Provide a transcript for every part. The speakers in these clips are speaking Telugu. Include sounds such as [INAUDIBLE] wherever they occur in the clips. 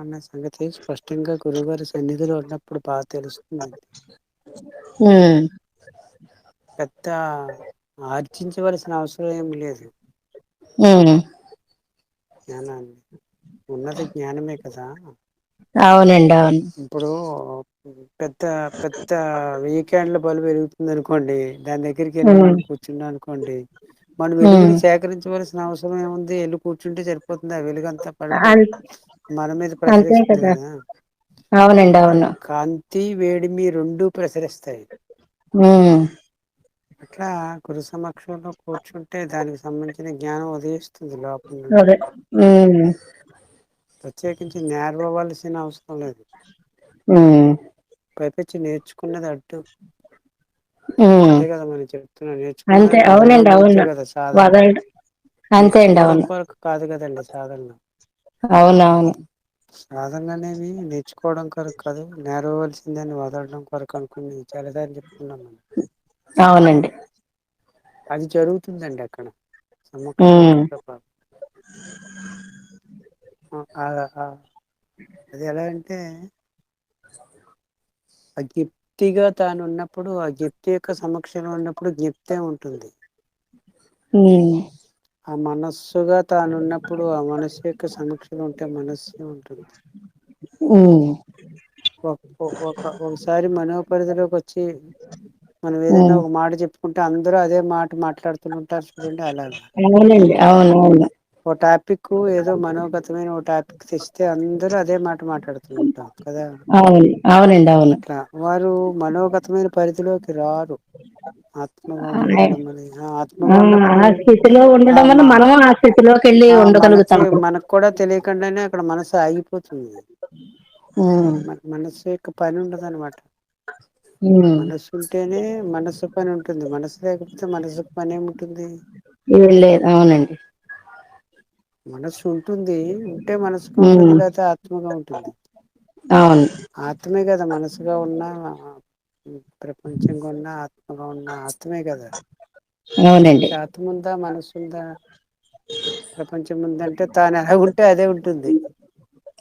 అన్న సంగతి స్పష్టంగా గురువుగారి సన్నిధిలో ఉన్నప్పుడు బాగా తెలుస్తుందండి. ఉమ్ పెద్ద ఆర్జించవలసిన అవసరం ఏమి లేదు. జ్ఞానాన్ని ఉన్నది జ్ఞానమే కదా. అవునండి అవును. ఇప్పుడు పెద్ద పెద్ద వెయ్యికేండ్ల బల్బు వెలుగుతుంది అనుకోండి దాని దగ్గరికి వెళ్ళి మనం కూర్చున్నా అనుకోండి మనం వెలుగుని సేకరించవలసిన అవసరం ఏముంది? ఎల్లి కూర్చుంటే సరిపోతుంది? ఆ వెలుగంతా అన్ మన మీద అంతే ప్రసరిస్తుంది? కదా అవునండి అవును. కాంతి వేడిమి రెండు ప్రసరిస్తాయి. అట్లా గురు సమక్షంలో కూర్చుంటే దానికి సంబంధించిన జ్ఞానం ఉదయిస్తుంది లోపల ప్రత్యేకించి నేర్వవలసిన అవసరం లేదు. పైపెచ్చు నేర్చుకున్నది అడ్డు. అంతే కదా మనం చెప్తున్నా. నేర్చుకున్న కదా సాధన. అంతే అండి కాదు కదండి సాధనలు అవునవును. సాధనలు అనేవి నేర్చుకోవడం కొరకు కాదు నేర్వవలసిందని వదలడం కొరకు అనుకుని చాలాసార్లు చెప్పుకున్నాం మనం. అవునండి. అది జరుగుతుందండి అక్కడ. ఆ ఆ అది ఎలా అంటే అజ్ఞప్తిగా తాను ఉన్నప్పుడు ఆ జ్ఞప్తి యొక్క సమక్షంలో ఉన్నప్పుడు జ్ఞప్తే ఉంటుంది. ఉమ్ ఆ మనస్సుగా తానున్నప్పుడు ఆ మనస్సు యొక్క సమక్షంలో ఉంటే మనస్సే ఉంటుంది. ఒక ఒక ఒకసారి మనోపరిధిలోకి వచ్చి మనం ఏదైనా ఒక మాట చెప్పుకుంటే అందరూ అదే మాట మాట్లాడుతుంటారు చూడండి అలాగా. అవునండి అవునవును. ఓ టాపిక్ ఏదో మనోగతమైన ఓ టాపిక్ తెస్తే అందరూ అదే మాట మాట్లాడుతుంటాం కదా. అట్లా వారు మనోగతమైన పరిధిలోకి రారు. ఆత్మగా ఉండడం అని ఆత్మగా ఉన్నప్పుడు ఆ మా ఆ మనకి కూడా తెలియకుండానే అక్కడ మనసు ఆగిపోతుంది. ఉమ్. మన మనస్సు యొక్క పని ఉండదన్నమాట. ఉమ్. మనస్సు ఉంటేనే మనస్సు పని ఉంటుంది. మనసు లేకపోతే మనసుకు పని ఏముంటుంది? ఏం లేదు అవునండి. మనస్సు ఉంటుంది ఉంటే మనసుగా ఉంటుంది ఉమ్ లేకపోతే ఆత్మగా ఉంటుంది. ఆత్మే కదా మనసుగా ఉన్నా ప్రపంచంగా ఉన్న ఆత్మగా ఉన్న ఆత్మే కదా. ఆత్మ ఉందా మనసు ఉందా? ప్రపంచం ఉందంటే తాను ఎలా ఉంటే అదే ఉంటుంది.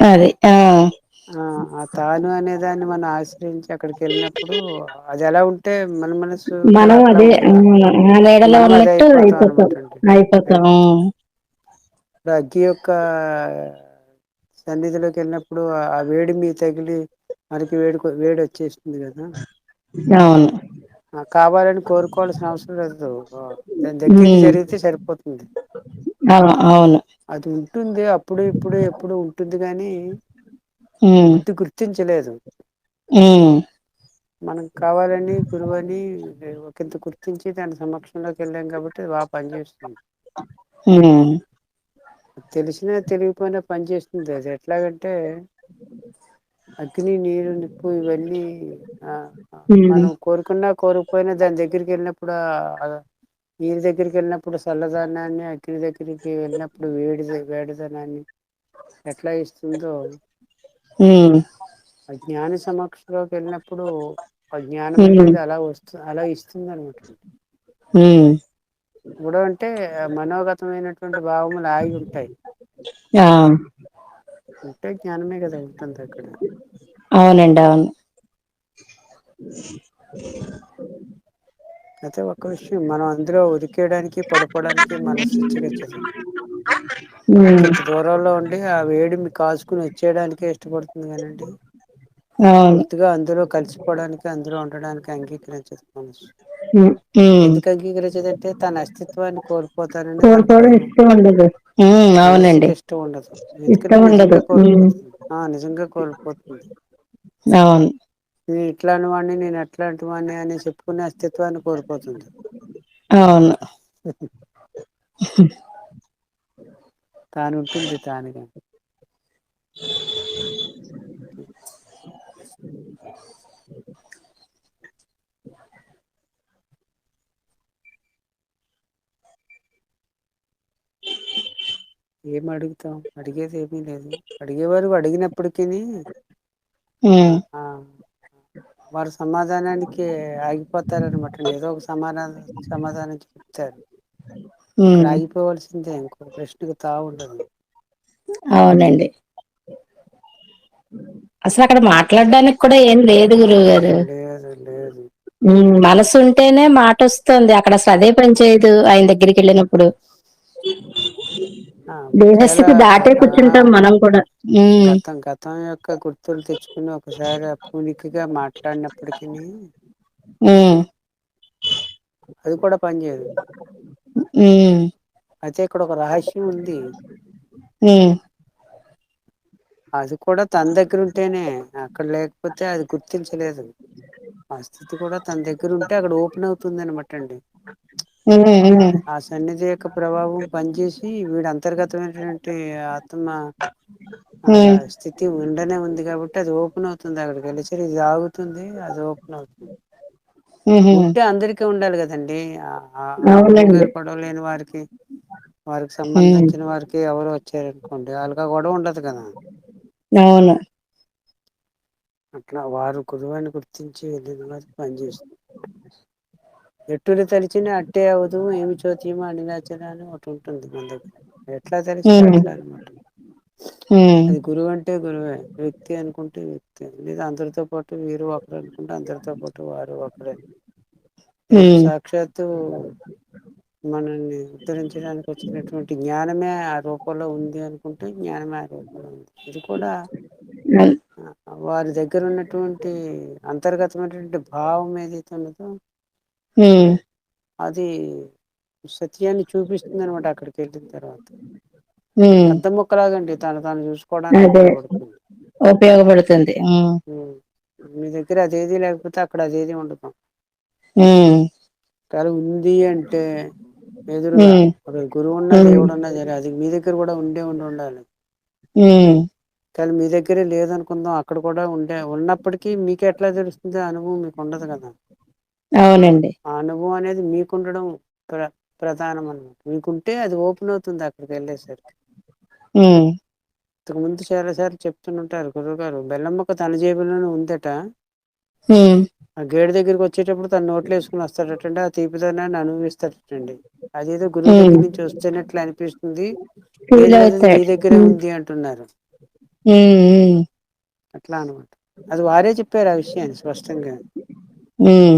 అది ఆ. తాను అనే దాన్ని మనం ఆశ్రయించి అక్కడికి వెళ్ళినప్పుడు అది ఎలా ఉంటే మన మనసు మనం అదే అయిపోతాం అయిపోతాం అనమాట అండి అయిపోతాం ఇప్పుడు అగ్గి యొక్క సన్నిధిలోకి వెళ్ళినప్పుడు ఆ వేడి మీ తగిలి మనకి వేడి వేడి వచ్చేస్తుంది కదా. అవును. కావాలని కోరుకోవాల్సిన అవసరం లేదు. దాని ఉమ్ జరిగితే సరిపోతుంది. అవును. అది ఉంటుంది అప్పుడు ఇప్పుడు ఎప్పుడు ఉంటుంది బుద్ధి గుర్తించలేదు. మనం కావాలని గురువని ఒకంత గుర్తించి దాని సమక్షంలోకి వెళ్ళాం కాబట్టి బాగా పనిచేస్తుంది. తెలిసినా తెలియపోయినా పని చేస్తుంది. అది ఎట్లాగంటే అగ్ని నీరు నిప్పు ఇవన్నీ మనం కోరుకున్నా కోరికపోయినా దాని దగ్గరికి వెళ్ళినప్పుడు నీరు దగ్గరికి వెళ్ళినప్పుడు చల్లదనాన్ని అగ్ని దగ్గరికి వెళ్ళినప్పుడు వేడి వేడిదనాన్ని ఎట్లా ఇస్తుందో జ్ఞాన సమక్షంలోకి వెళ్ళినప్పుడు ఆ జ్ఞానం అలా వస్తు అలా ఇస్తుంది అనమాట ఇప్పుడు అంటే మనోగతమైనటువంటి భావములు ఆగి ఉంటాయి. ఉంటే జ్ఞానమే కదా ఉంటుంది అక్కడ. అవునండి అవును. అయితే ఒక్క విషయం మనం అందులో ఇచ్చకచ్చదు ఉమ్ ఒకంత దూరంలో ఉండి ఆ వేడిమి కాచుకుని వచ్చేయడానికే ఇష్టపడుతుంది కానండి. పూర్తిగా అందులో కలిసిపోవడానికి అందులో ఉండడానికి అంగీకరించదు మనసు. ఎందుకు అంగీకరించదంటే తన అస్తిత్వాన్ని కోల్పోతానని భయం ఇష్టం ఉండదు. అవునండి. ఇష్టం ఉండదు. ఎందుకంటే ఇష్టం ఉండదు. నిజంగా ఉమ్. కోల్పోతుంది ఆ నిజంగా కోల్పోతుంది. అవును. నేను ఇట్లాంటి వాడిని నేను అట్లాంటి వాడిని అని చెప్పుకునే అస్తిత్వాన్ని కోల్పోతుంది. అవును. [LAUGHS] తాను ఉంటుంది తానుగా. ఏం అడుగుతాం అడిగేది ఏమీ లేదు. అడిగేవారు అడిగినప్పటికీని ఆ వారి సమాధానానికి ఆగిపోతారనమాట ఏదో ఒక సమాధానం సమాధానం చెప్తారు. అక్కడ ఆగిపోవలసిందే ఇంకో ప్రశ్నకు తావు ఉండదు. అవునండి. అసలు అక్కడ మాట్లాడడానికి కూడా ఏం లేదు గురువు గారు లేదు. లేదు మనసు ఉంటేనే మాట వస్తుంది అక్కడ అసలు అదే పని చేయదు ఆయన దగ్గరికి వెళ్ళినప్పుడు. దేహస్థితి దాటే కూర్చుంటాం మనం కూడా. గతం గతం యొక్క గుర్తులు తెచ్చుకుని ఒకసారి ఆ పూనికగా మాట్లాడినప్పటికీని ఉమ్. అది కూడా పనిచేయదు ఉమ్. అయితే ఇక్కడ ఒక రహస్యం ఉంది. ఉమ్. అది కూడా తన దగ్గర ఉంటేనే అక్కడ లేకపోతే అది గుర్తించలేదు. ఆ స్థితి కూడా తన దగ్గర ఉంటే అక్కడ ఓపెన్ అవుతుంది అనమాట అండి. ఆ సన్నిధి యొక్క ప్రభావం పనిచేసి వీడు అంతర్గతమైనటువంటి ఆత్మ ఆ స్థితి ఉండనే ఉంది కాబట్టి అది ఓపెన్ అవుతుంది అక్కడికి వెళ్ళేసరి ఇది ఆగుతుంది అది ఓపెన్ అవుతుంది. ఉంటే అందరికీ ఉండాలి కదండి. ఆ గొడవ లేని వారికి వారికి సంబంధించిన వారికి ఎవరు వచ్చారనుకోండి వాళ్ళకి ఆ గొడవ ఉండదు కదా. అవును. అట్లా వారు గురువుని గుర్తించి వెళ్ళిన వారికి పనిచేస్తుంది. ఎట్టులు తలిచిన అట్టే అవదు ఏమి చోచీమ అనిలాచన అని ఒకటి ఉంటుంది మన దగ్గర. ఎట్లా తెలిస్తే అట్లా అనమాట అది గురువు అంటే గురువే వ్యక్తి అనుకుంటే వ్యక్తి. లేదా అందరితో పాటు వీరు ఒకరు అనుకుంటే అందరితో పాటు వారు ఒకరే. రేపు సాక్షాత్తు మనల్ని ఉద్ధరించడానికి వచ్చినటువంటి జ్ఞానమే ఆ రూపంలో ఉంది అనుకుంటే జ్ఞానమే ఆ రూపంలో ఉంది. ఇది కూడా వారి దగ్గర ఉన్నటువంటి అంతర్గతమైనటువంటి భావం ఏదైతే ఉన్నదో అది సత్యాన్ని చూపిస్తుంది అనమాట అక్కడికి వెళ్ళిన తర్వాత. అద్దం ముక్కలాగండి తను తాను చూసుకోవడానికి ఉపయోగపడుతుంది. మీ దగ్గర అదేదీ లేకపోతే అక్కడ అదేదీ ఉండదు. కల ఉంది అంటే ఒక గురువు ఉన్న దేవుడు ఉన్న సరే అది మీ దగ్గర కూడా ఉండే ఉండి ఉండాలి. కానీ మీ దగ్గరే లేదనుకుందాం అక్కడ కూడా ఉండే ఉన్నప్పటికీ మీకు ఎట్లా తెలుస్తుంది? అనుభవం మీకు ఉండదు కదా. అవునండి. ఆ అనుభవం అనేది మీకుండడం ప్ర ప్రధానం అనమాట మీకుంటే అది ఓపెన్ అవుతుంది అక్కడికి వెళ్ళేసరికి. ఉమ్ ఇంతకు ముందు చాలా సార్లు చెప్తుంటారు గురువు గారు బెల్లమ్మక్క తన జేబులోనే ఉందట. ఉమ్ ఆ గేటు దగ్గరికి వచ్చేటప్పుడు తన నోట్లో వేసుకుని వస్తాడటండి ఆ తీపిదనాన్ని అనుభవిస్తాడటండి. అదేదో గురువు ఉమ్ దగ్గర నుంచి వస్తున్నట్లు అనిపిస్తుంది. ఫీల్ లేదు అది మీ అవుతాడు. దగ్గరే ఉమ్ ఉంది అంటున్నారు. ఉమ్ ఉమ్ అట్లా అనమాట అది వారే చెప్పారు ఆ విషయాన్ని స్పష్టంగా.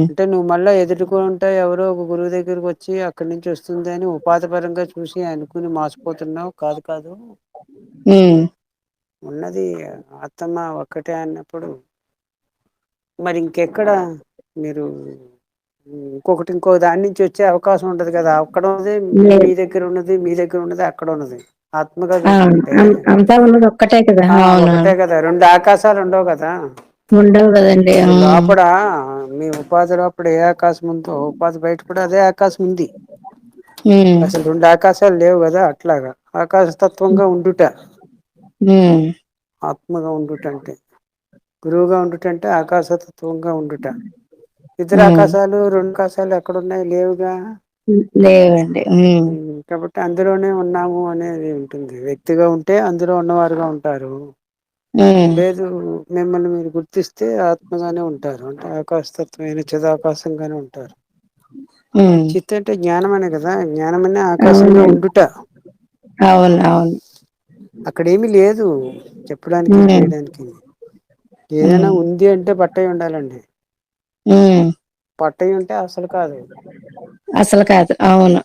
అంటే నువ్వు మళ్ళా ఎదుర్కొంటే ఎవరో ఒక గురువు దగ్గరకి వచ్చి అక్కడి నుంచి వస్తుంది అని ఉపాధి పరంగా చూసి అనుకుని మోసపోతున్నావు? కాదు కాదు. ఉన్నది ఆత్తమ ఒక్కటే అన్నప్పుడు మరి ఇంకెక్కడ మీరు ఇంకొకటి ఇంకో దాని నుంచి వచ్చే అవకాశం ఉండదు కదా. అక్కడ ఉన్నది మీ దగ్గర ఉన్నది మీ దగ్గర ఉన్నది అక్కడ ఉన్నది. ఆత్మగా చూసుకుంటే ఒక్కటే కదా. రెండు ఆకాశాలు ఉండవు కదా. ఉండవు కదండి. లోపడ మీ ఉపాధిలో అప్పుడు ఏ ఆకాశం ఉందో ఉపాధి బయట కూడా అదే ఆకాశం ఉంది. అసలు రెండు ఆకాశాలు లేవు కదా అట్లాగా. ఆకాశతత్వంగా ఉండుట. ఆత్మగా ఉండుటంటే గురువుగా ఉండుటంటే ఆకాశతత్వంగా ఉండుట. ఇతర ఉమ్. ఆకాశాలు రెండు కాశాలు ఎక్కడున్నాయి లేవుగా? లేవండి. కాబట్టి అందులోనే ఉన్నాము అనేది ఉంటుంది. వ్యక్తిగా ఉంటే అందులో ఉన్నవారుగా ఉంటారు. లేదు మిమ్మల్ని మీరు గుర్తిస్తే ఆత్మగానే ఉంటారు. అంటే ఆకాశతత్వమైన చిదాకాశంగానే ఉంటారు. చిత్ అంటే జ్ఞానం అనే కదా? జ్ఞానం అనే ఆకాశంగా ఉండుట. అవును అవును. అక్కడేమి లేదు చెప్పడానికి చేయడానికి. ఏదైనా ఉంది అంటే బట్టయి ఉండాలండి. పట్టయి ఉంటే అసలు కాదు. అసలు కాదు అవును.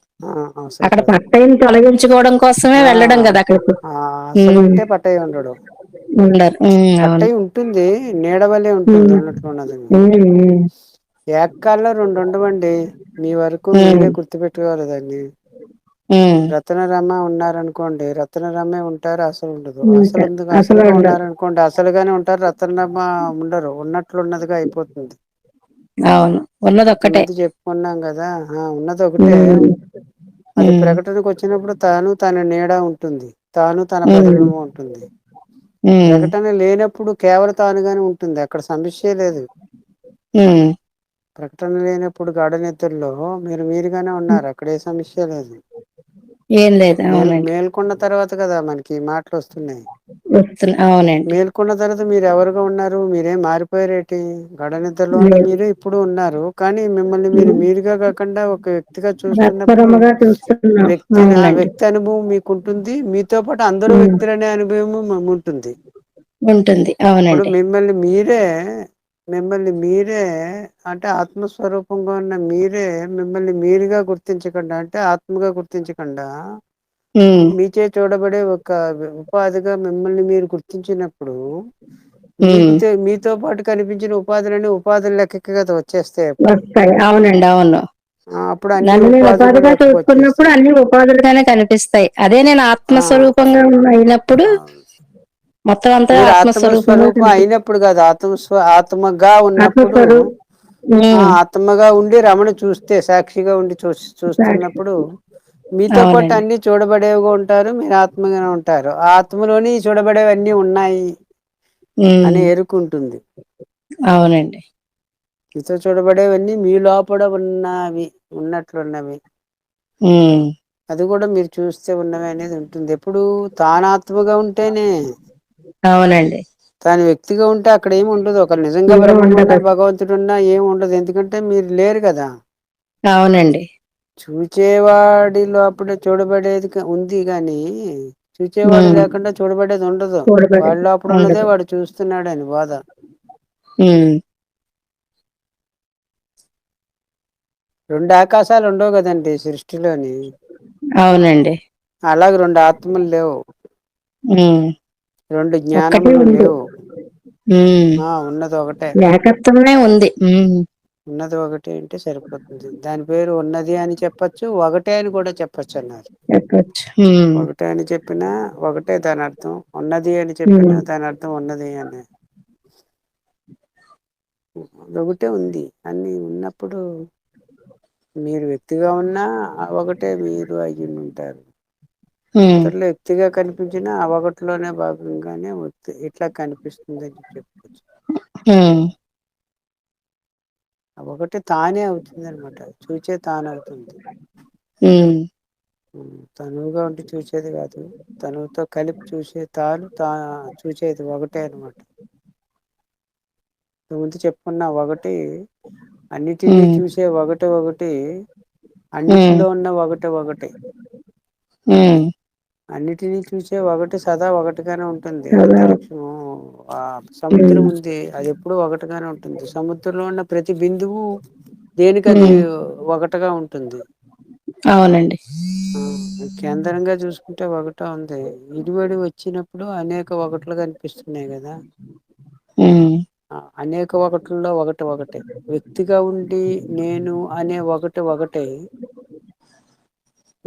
అక్కడ పట్టయిని తొలగించుకోవడం కోసమే వెళ్ళడం కదా అక్కడికి. ఆ అసలు ఉంటే పట్టయి ఉండడు. ఉండరు. పట్టయి ఉంటుంది నీడవలే ఉంటుంది ఉన్నట్లు ఉన్నది. ఏక్కాల్లో రెండు ఉండవండి. మీ వరకు మీరే గుర్తు పెట్టుకోవాలి దాన్ని రత్నరమ ఉన్నారనుకోండి రత్నరమే ఉంటారు అసలు ఉండదు. అసలు ఉంటారు ఎందుకు అసలు అసలుగా ఉండరు ఉన్నారనుకో కొండి అసలుగానే ఉంటారు రత్నమ ఉండరు. ఉన్నట్లు ఉన్నదిగా అయిపోతుంది. అవును. ఉన్నది ఒక్కటే. చెప్పుకున్నాం కదా. ఆ ఉన్నది ఒకటే. అది ప్రకటనకు వచ్చినప్పుడు తాను తన నీడ ఉంటుంది. తాను తన ప్రతిబింబం ఉంటుంది. ప్రకటన లేనప్పుడు కేవల తానుగానే ఉంటుంది. అక్కడ సమస్య లేదు. ప్రకటన లేనప్పుడు గాఢ నిద్రలో మీరు మీరుగానే ఉన్నారు. అక్కడ ఏ సమస్య లేదు. ఏం లేదు అవునండి. మేల్కొన్న తర్వాత కదా మనకి మాటలు వస్తున్నాయి. వస్తున్నా అవునండి. మేల్కొన్న తర్వాత మీరు ఎవరుగా ఉన్నారు? మీరేం మారిపోయారేటి? గడ నిద్రలో ఉన్న మీరే ఇప్పుడు ఉన్నారు. కానీ మిమ్మల్ని మీరు మీరుగా కాకుండా ఒక వ్యక్తిగా చూస్తున్నప్పుడు చూస్తున్నాం. వ్యక్తి ఆ వ్యక్తి అనుభవం మీకుంటుంది. మీతో పాటు అందరూ వ్యక్తులనే అనుభవం ఉంటుంది. ఉంటుంది ఇప్పుడు అవునండి మిమ్మల్ని మీరే మిమ్మల్ని మీరే అంటే ఆత్మస్వరూపంగా ఉన్న మీరే మిమ్మల్ని మీరుగా గుర్తించకుండా అంటే ఆత్మగా గుర్తించకుండా మీచే చూడబడే ఒక ఉపాధిగా మిమ్మల్ని మీరు గుర్తించినప్పుడు మీతో పాటు కనిపించిన ఉపాధులన్నీ ఉపాధులు లెక్కకి కదా వచ్చేస్తాయి అవునండి అవును. అప్పుడు చూసుకున్నప్పుడు అన్ని ఉపాధులుగానే కనిపిస్తాయి. అదే నేను ఆత్మస్వరూపంగా అయినప్పుడు మొత్తం అంతా ఆత్మస్వరూపం అయినప్పుడు కాదు ఆత్మస్వ ఆత్మగా ఉన్నప్పుడు ఆత్మగా ఉండి రమణ చూస్తే సాక్షిగా ఉండి చూ చూస్తున్నప్పుడు మీతో పాటు అన్ని చూడబడేవిగా ఉంటారు మీరు ఆత్మగానే ఉంటారు. ఆత్మలోని చూడబడేవన్నీ ఉన్నాయి అని ఎరుకుంటుంది. అవునండి. ఇతో చూడబడేవన్నీ మీ లోపల ఉన్నవి ఉన్నట్లున్నవి. అది కూడా మీరు చూస్తే ఉన్నవి అనేది ఉంటుంది. ఎప్పుడు తానాత్మగా ఉంటేనే అవునండి. తాను వ్యక్తిగా ఉంటే అక్కడ ఏమి ఉండదు. ఒక నిజంగా ఏం బ్రహ్మమున్న ఉండదు. భగవంతుడున్నా ఏమి ఉండదు. ఎందుకంటే మీరు లేరు కదా. అవునండి. చూచేవాడిలో అప్పుడే చూడబడేది ఉంది గాని చూచేవాడు లేకుండా చూడబడేది ఉండదు. వాడిలో అప్పుడు ఉన్నదే ఉండదు వాడు చూస్తున్నాడని బాధ. ఉమ్ రెండు ఆకాశాలు ఉండవు కదండి సృష్టిలోని. అవునండి. అలాగ రెండు ఆత్మలు లేవు. రెండు జ్ఞానములు లేవు. ఉన్నది ఒకటే. ఏకత్వమే ఉంది. ఉన్నది ఒకటి అంటే సరిపోతుంది. దాని పేరు ఉన్నది అని చెప్పచ్చు ఒకటే అని కూడా చెప్పచ్చు అన్నారు. ఒకటే అని చెప్పినా ఒకటే దాని అర్థం. ఉన్నది అని చెప్పినా దాని అర్థం ఉన్నది అని. ఒకటే ఉంది. అన్ని ఉన్నప్పుడు మీరు వ్యక్తిగా ఉన్నా ఒకటే మీరు అయ్యి ఉంటారు ఇతరులు వ్యక్తిగా కనిపించిన అవగట్టులోనే భాగంగానే ఇట్లా కనిపిస్తుందని చెప్పచ్చు ఉమ్ ఒకటి తానే అవుతుంది అనమాట చూచే తాన అవుతుంది. తనువుగా ఉండి చూసేది కాదు తనువుతో కలిపి చూసే తాను తా చూసేది ఒకటే అనమాట ముందు చెప్పుకున్న ఒకటి అన్నిటినీ చూసే ఒకటి ఒకటి అన్నిటిలో ఉన్న ఒకటి ఒకటి. అన్నిటినీ చూసే ఒకటి సదా ఒకటిగానే ఉంటుంది. అంతరిక్షము ఆ సముద్రం ఉంది అది ఎప్పుడు ఒకటిగానే ఉంటుంది. సముద్రంలో ఉన్న ప్రతి బిందువు దేనికి అది ఉమ్. ఒకటిగా ఉంటుంది. అవునండి. కేంద్రంగా చూసుకుంటే ఒకట ఉంది. ఇరుబడి వచ్చినప్పుడు అనేక ఒకట్లు కనిపిస్తున్నాయి కదా. అనేక ఒకట్లలో ఒకటి ఒకటి. వ్యక్తిగా ఉండి నేను అనే ఒకటి ఒకటి.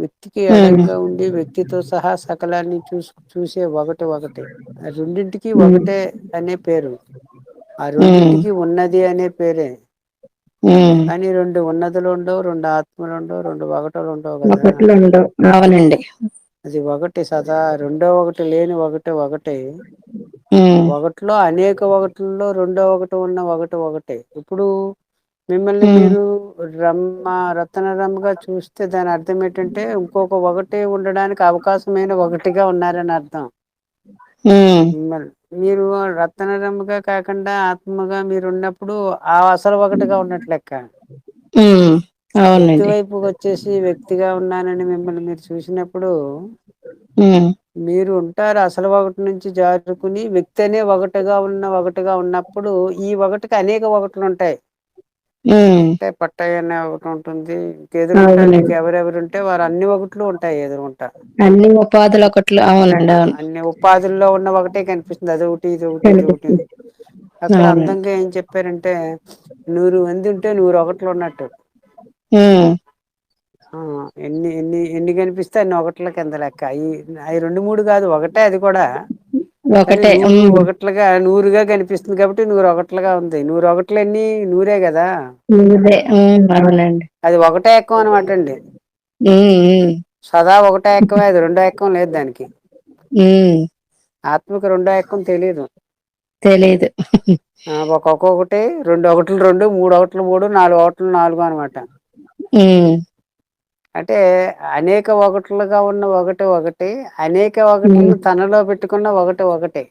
వ్యక్తికి ఎడంగా ఉండి వ్యక్తితో సహా సకలాన్ని చూ చూసే ఒకటి ఒకటి. రెండింటికి ఒకటే అనే పేరు. ఆ రెండింటికి ఉన్నది అనే పేరే. కానీ రెండు ఉన్నతులు ఉండవు రెండు ఆత్మలు ఉండవు రెండు ఒకటి ఒకట్లు ఉండవు. అవునండి అది ఒకటి సదా రెండో ఒకటి లేని ఒకటి ఒకటి. ఒకటిలో అనేక ఒకట్లలో రెండో ఒకటి ఉన్న ఒకటి ఒకటి. ఇప్పుడు మిమ్మల్ని మీరు రమ్మ రతన రమ్మగా చూస్తే దాని అర్థం ఏంటంటే ఇంకొక ఒకటి ఉండడానికి అవకాశమైన ఒకటిగా ఉన్నారని అర్థం. మీరు రత్తనరమ్మగా కాకుండా ఆత్మగా మీరు ఉన్నప్పుడు ఆ అసలు ఒకటిగా ఉన్నట్లు లెక్క వైపుకి వచ్చేసి వ్యక్తిగా ఉన్నానని మిమ్మల్ని మీరు చూసినప్పుడు మీరు ఉంటారు అసలు ఒకటి నుంచి జారుకుని వ్యక్తి అనే ఒకటిగా ఉన్న ఒకటిగా ఉన్నప్పుడు ఈ ఒకటికి అనేక ఒకట్లు ఉంటాయి అంటే పట్టాయ అనే ఒకటి ఉంటుంది. ఎదురుంటా అవునండి. ఎవరెవరు ఉంటే వారు అన్ని ఒకట్లు ఉంటాయి ఎదురుగుంటా అన్ని ఉపాధులు ఒకట్లు అవునండి అవును. అన్ని ఉపాధుల్లో ఉన్న ఒకటే కనిపిస్తుంది. అదొకటి ఇదొకటి ఇదొకటి కనిపిస్తుంది అక్కడ అందంగా ఏం చెప్పారంటే నూరు మంది ఉంటే నూరు ఒకట్లు ఉన్నట్టు. ఉమ్. ఆ ఎన్ని ఎన్ని ఎన్ని కనిపిస్తే అన్ని ఒకట్ల కింద లెక్క. ఈ అవి రెండు మూడు కాదు ఒకటే అది కూడా. ఒకటే. ఒకట్లుగా నూరుగా కనిపిస్తుంది కాబట్టి నూరు ఒకట్లుగా ఉంది. నూరు ఒకట్లు ఎన్ని నూరే. కదా అవునండి. అది ఒకటే ఎక్కం అనమాట అండి. సదా ఒకటో ఎక్కమే అది రెండో ఎక్కం లేదు దానికి. ఆత్మకు రెండో ఎక్కం తెలీదు. ఆ ఒక్కొక్కొక్కటి రెండు ఒకట్లు రెండు మూడు ఒకట్లు మూడు నాలుగు ఒకట్లు నాలుగు అనమాట అంటే అనేక ఒకట్లుగా ఉన్న ఒకటి ఒకటి అనేక ఒకట్లను తనలో పెట్టుకున్న ఒకటి ఒకటి.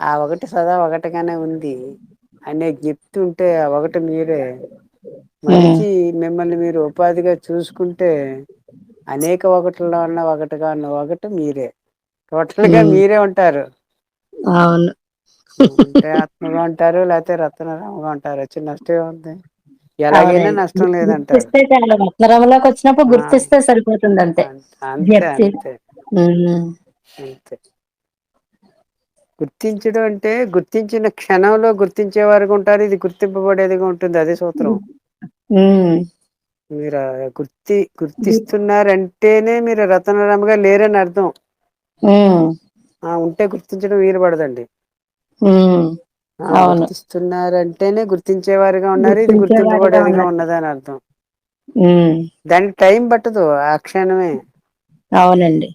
ఆ ఒకటి సదా ఒకటిగానే ఉంది అనే జ్ఞప్తి ఉంటే ఆ ఒకటి మీరే. మరిచి మిమ్మల్ని మీరు ఉపాధిగా చూసుకుంటే అనేక ఒకట్లలో ఉన్న ఒకటిగా ఉన్న ఒకటి మీరే. టోటల్గా మీరే ఉంటారు. అవును. ఉంటారు లేకపోతే రత్నరామగా ఉంటారు. చిన్న నష్టమే ఉంది. గుర్తిస్తే చాలు రత్నరంలోకి వచ్చినప్పుడు గుర్తిస్తే సరిపోతుంది అంతే. గుర్తించడం అంటే గుర్తించిన క్షణంలో గుర్తించే వారుగా ఉంటారు ఇది గుర్తింపబడేదిగా ఉంటు ఉంటుంది అదే సూత్రం. మీరా గుర్తి గుర్తిస్తున్నారంటేనే మీరు రతనరామ్గా లేరని అర్థం. ఉంటే గుర్తించడం వీలు పడదండి. ఆ గుర్తిస్తున్నారంటేనే గుర్తు గుర్తించేవారిగా ఉన్నారు. ఇది గుర్తింపబడేదిగా ఉన్నట్టు ఉన్నది అని అర్థం దానికి టైం పట్టదు ఆ క్షణమే. అవునండి.